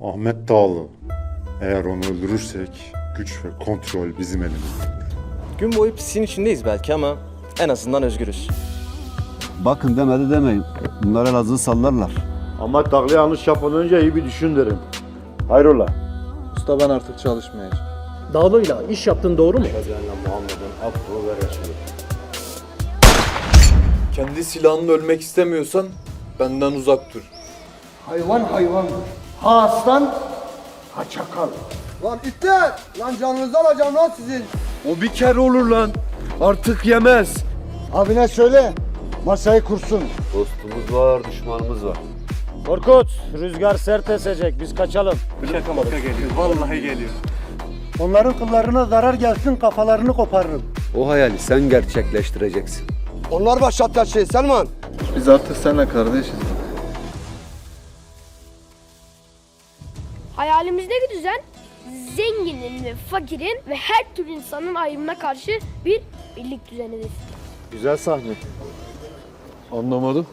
Ahmet Dağlı. Eğer onu öldürürsek güç ve kontrol bizim elimizde. Gün boyu pisliğin içindeyiz belki ama en azından özgürüz. Bakın demedi demeyin. Bunlar Elazığ'ı sallarlar. Ama takli yanlış yapmadan önce iyi bir düşün derim. Hayrola? Usta ben artık çalışmayacağım. Dağlı'yla iş yaptın doğru mu? Kendi silahınla ölmek istemiyorsan benden uzak dur. Hayvan hayvandır. Ha aslan, ha çakal. Lan itler! Lan canınızı alacağım lan sizin. O bir kere olur lan. Artık yemez. Abine söyle, masayı kursun. Dostumuz var, düşmanımız var. Korkut, rüzgar sert esecek. Biz kaçalım. Onların kıllarına zarar gelsin, kafalarını koparırım. O hayali sen gerçekleştireceksin. Onlar başlatacak şey Selman. Biz artık seninle kardeşiz. Hayalimizdeki düzen zenginin ve fakirin ve her türlü insanın ayrımına karşı bir birlik düzenidir. Güzel sahne. Anlamadım.